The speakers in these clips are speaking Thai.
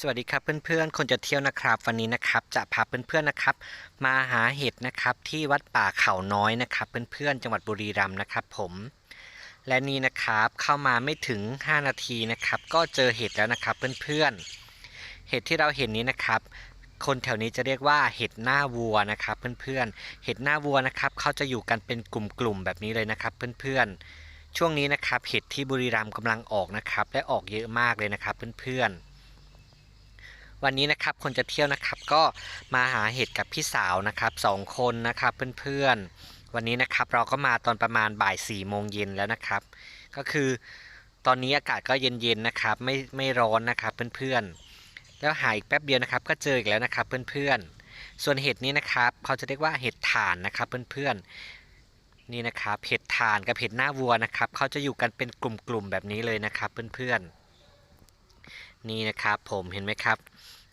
สวัสดีครับเพื่อนๆ คนจะเที่ยวนะครับ วันนี้นะครับจะพาเพื่อนๆนะครับ มาหาเห็ดนะครับที่วัดป่าเขาน้อยนะครับ เพื่อนๆ จังหวัดบุรีรัมย์นะครับผม และนี่นะครับเข้ามาไม่ถึง 5 นาทีนะครับ ก็เจอเห็ดแล้วนะครับเพื่อนๆ เห็ดที่เราเห็นนี้นะครับ คนแถวนี้จะเรียกว่าเห็ดหน้าวัวนะครับเพื่อนๆ เห็ดหน้าวัวนะครับเขาจะอยู่กันเป็นกลุ่มๆแบบนี้เลยนะครับเพื่อนๆ ช่วงนี้นะครับเห็ดที่บุรีรัมย์กำลังออกนะครับและออกเยอะมากเลยนะครับเพื่อนๆ วันนี้นะครับคนจะเที่ยวนะครับก็มาหาเห็ดกับพี่สาวนะครับสองคนนะครับเพื่อนๆ วันนี้นะครับเราก็มาตอนประมาณบ่ายสี่โมงเย็นแล้วนะครับ ก็คือตอนนี้อากาศก็เย็นๆนะครับไม่ไม่ร้อนนะครับเพื่อนๆ แล้วหาอีกแป๊บเดียวนะครับ ก็เจออีกแล้วนะครับเพื่อนๆ ส่วนเห็ดนี้นะครับเขาจะเรียกว่าเห็ดถ่านนะครับเพื่อนๆนี่นะครับเห็ดถ่านกับเห็ดหน้าวัวนะครับเขาจะอยู่กันเป็นกลุ่มๆแบบนี้เลยนะครับเพื่อนๆ นี่นะครับผมเห็นไหมครับ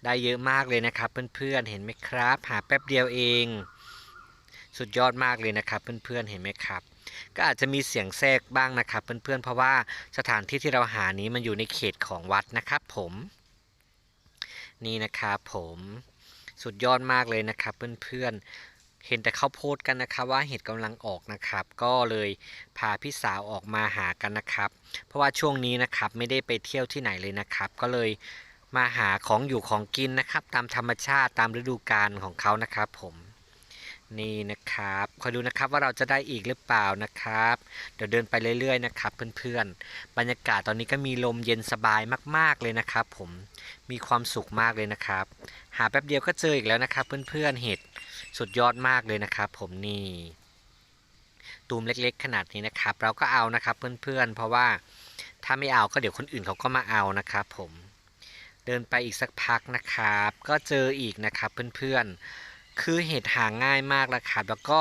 ได้เยอะมากเลยนะครับ เพื่อนๆเห็นไหมครับ หาแป๊บเดียวเอง สุดยอดมากเลยนะครับ เพื่อนๆเห็นไหมครับ ก็อาจจะมีเสียงแทรกบ้างนะครับ เพื่อนๆเพราะว่าสถานที่ที่เราหานี้มันอยู่ในเขตของวัดนะครับผมนี่นะครับผมสุดยอดมากเลยนะครับเพื่อนๆ เห็นแต่เขาโพสต์กันนะครับว่าเห็ดกำลังออกนะครับ ก็เลยพาพี่สาวออกมาหากันนะครับ เพราะว่าช่วงนี้นะครับไม่ได้ไปเที่ยวที่ไหนเลยนะครับ ก็เลยมาหาของอยู่ของกินนะครับ ตามธรรมชาติตามฤดูกาลของเขานะครับ ผมนี่นะครับคอยดูนะครับว่าเราจะได้อีกหรือเปล่านะครับ เดี๋ยวเดินไปเรื่อยๆนะครับเพื่อนๆ บรรยากาศตอนนี้ก็มีลมเย็นสบายมากๆเลยนะครับ ผมมีความสุขมากเลยนะครับ หาแป๊บเดียวก็เจออีกแล้วนะครับ เพื่อนๆเห็ด สุดยอดมากเลยนะครับ ผมนี่ตูมเล็กๆ ขนาดนี้นะครับ เราก็เอานะครับเพื่อนๆ เพราะว่าถ้าไม่เอาก็เดี๋ยวคนอื่นเขาก็มาเอานะครับ ผมเดินไปอีกสักพักนะครับ ก็เจออีกนะครับเพื่อนๆ คือเห็ดหาง่ายมากแล้วครับแล้วก็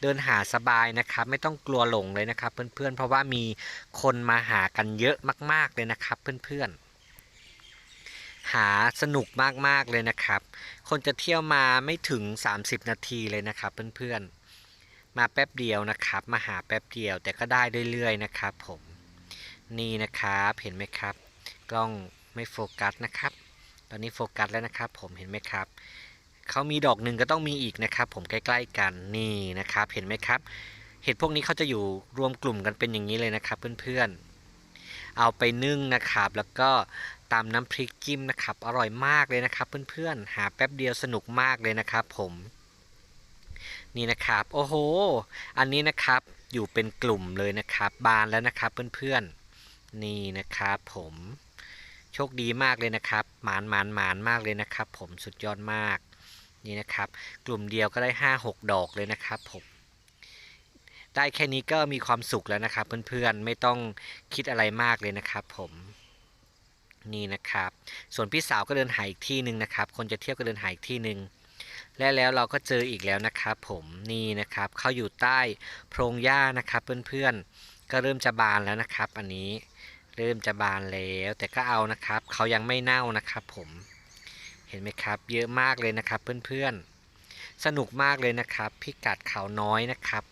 เดินหาสบายนะครับ ไม่ต้องกลัวหลงเลยนะครับ เพื่อนๆ เพราะว่ามีคนมาหากันเยอะมาก ๆเลยนะครับ เพื่อนๆ หาสนุกมากๆเลยนะครับ คนจะเที่ยวมาไม่ถึง 30 นาทีเลยนะครับเพื่อนๆ มาแป๊บเดียวนะครับ มาหาแป๊บเดียวแต่ก็ได้เรื่อยๆนะครับผมนี่นะครับเห็นไหมครับ กล้องไม่โฟกัสนะครับ ตอนนี้โฟกัสแล้วนะครับ ผมเห็นไหมครับเขามีดอกหนึ่งก็ต้องมีอีกนะครับ ผมใกล้ ๆกันนี่นะครับ เห็นไหมครับ เห็ดพวกนี้เขาจะอยู่รวมกลุ่มกันเป็นอย่างนี้เลยนะครับ เพื่อนๆ เอาไปนึ่งนะครับ แล้วก็ตามน้ำพริกจิ้มนะครับ อร่อยมากเลยนะครับ เพื่อนๆ หาแป๊บเดียวสนุกมากเลยนะครับ ผมนี่นะครับ โอ้โห อันนี้นะครับอยู่เป็นกลุ่มเลยนะครับ บานแล้วนะครับเพื่อนๆ นี่นะครับผมโชคดีมากเลยนะครับ หมานหมานหมานมากเลยนะครับ ผมสุดยอดมาก นี่นะครับ กลุ่มเดียวก็ได้ห้าหกดอกเลยนะครับผม ได้แค่นี้ก็มีความสุขแล้วนะครับ เพื่อนๆไม่ต้องคิดอะไรมากเลยนะครับ ผมนี่นะครับ ส่วนพี่สาวก็เดินหาอีกที่หนึ่งนะครับ คนจะเที่ยวก็เดินหาอีกที่หนึ่งและแล้วเราก็เจออีกแล้วนะครับ ผมนี่นะครับเขาอยู่ใต้โพรงหญ้านะครับ เพื่อนๆก็เริ่มจะบานแล้วนะครับ อันนี้เริ่มจะบานแล้ว แต่ก็เอานะครับเขายังไม่เน่านะครับ ผมเห็นไหมครับ เยอะมากเลยนะครับ เพื่อนๆสนุกมากเลยนะครับ พิกัดเขาน้อยนะครับ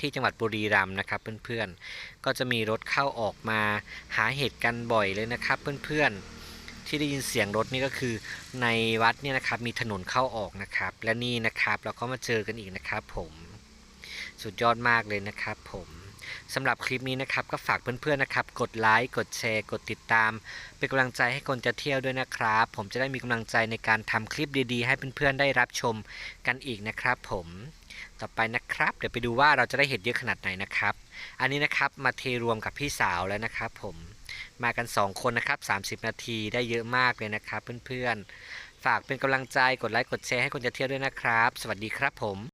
ที่จังหวัดบุรีรัมย์นะครับเพื่อนๆ ก็จะมีรถเข้าออกมาหาเหตุกันบ่อยเลยนะครับเพื่อนๆ ที่ได้ยินเสียงรถนี่ก็คือในวัดเนี่ยนะครับมีถนนเข้าออกนะครับ และนี่นะครับเราก็มาเจอกันอีกนะครับผม สุดยอดมากเลยนะครับผม สำหรับคลิปนี้นะครับก็ฝากเพื่อนๆนะครับ กดไลค์กดแชร์ กดติดตาม เป็นกำลังใจให้คนจะเที่ยวด้วยนะครับ ผมจะได้มีกำลังใจในการทำคลิปดีๆ ให้เพื่อนๆได้รับชมกันอีกนะครับ ผมต่อไปนะครับ เดี๋ยวไปดูว่าเราจะได้เห็ดเยอะขนาดไหนนะครับ อันนี้นะครับมาเทรวมกับพี่สาวแล้วนะครับ ผมมากัน 2 คนนะครับ 30 นาทีได้เยอะมากเลยนะครับ เพื่อนๆฝากเป็นกำลังใจกดไลค์กดแชร์ให้คนจะเที่ยวด้วยนะครับ สวัสดีครับผม